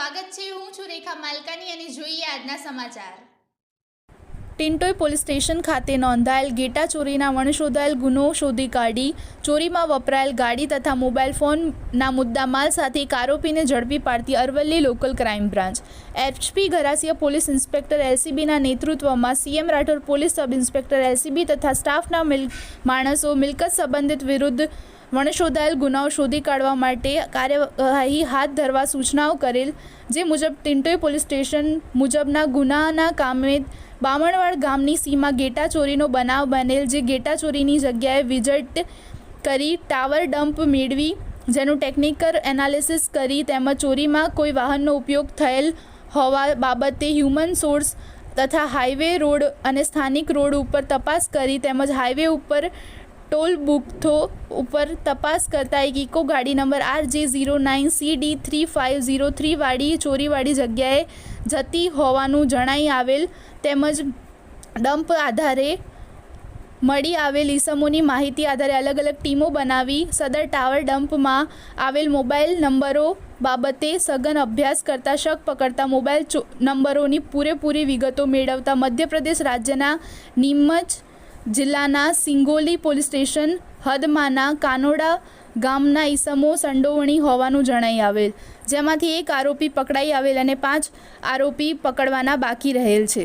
સ્વાગત છે. હું છું રેખા માલકાની અને જોઈએ આજના સમાચાર. ટિન્ટોય પોલીસ સ્ટેશન ખાતે નોંધાયેલ ગેટા ચોરીના વણશોધાયેલ ગુનો શોધી કાઢી, ચોરીમાં વપરાયેલ ગાડી તથા મોબાઈલ ફોનના મુદ્દામાલ સાથે એક આરોપીને ઝડપી પાડતી Aravalli local crime branch. HP Gharasiya police inspector એલસીબીના નેતૃત્વમાં CM Rathod police sub inspector LCB તથા સ્ટાફના મિલ, માણસો મિલકત સંબંધિત વિરુદ્ધ વણશોધાયેલ ગુનાઓ શોધી કાઢવા માટે કાર્યવાહી હાથ ધરવા સૂચનાઓ કરેલ, જે મુજબ ટિન્ટોઈ પોલીસ સ્ટેશન મુજબના ગુનાના કામે બામણવાડ ગામની સીમા ગેટાચોરીનો બનાવ બનેલ જે ગેટાચોરીની જગ્યાએ વિજટ કરી ટાવર ડમ્પ મેળવી, જેનું ટેકનિકલ એનાલિસિસ કરી તેમજ ચોરીમાં કોઈ વાહનનો ઉપયોગ થયેલ હોવા બાબતે હ્યુમન સોર્સ તથા હાઈવે રોડ અને સ્થાનિક રોડ ઉપર તપાસ કરી તેમજ હાઈવે ઉપર ટોલ બુકથો ઉપર તપાસ કરતા એક ઇકો ગાડી number R J zero nine C D three five zero three વાળી ચોરીવાળી જગ્યાએ જતી હોવાનું જણાઈ આવેલ તેમજ ડમ્પ આધારે મળી આવેલ ઈસમોની માહિતી આધારે અલગ અલગ ટીમો બનાવી સદર ટાવર ડમ્પમાં આવેલ મોબાઈલ નંબરો બાબતે સઘન અભ્યાસ કરતા શક પકડતા મોબાઈલ નંબરોની પૂરેપૂરી વિગતો મેળવતા મધ્યપ્રદેશ રાજ્યના નીમચ જિલ્લાના સિંગોલી પોલીસ સ્ટેશન હદમાંના કાનોડા ગામના ઈસમો સંડોવણી હોવાનું જણાઈ આવેલ, જેમાંથી એક આરોપી પકડાઈ આવેલ અને પાંચ આરોપી પકડવાના બાકી રહેલ છે.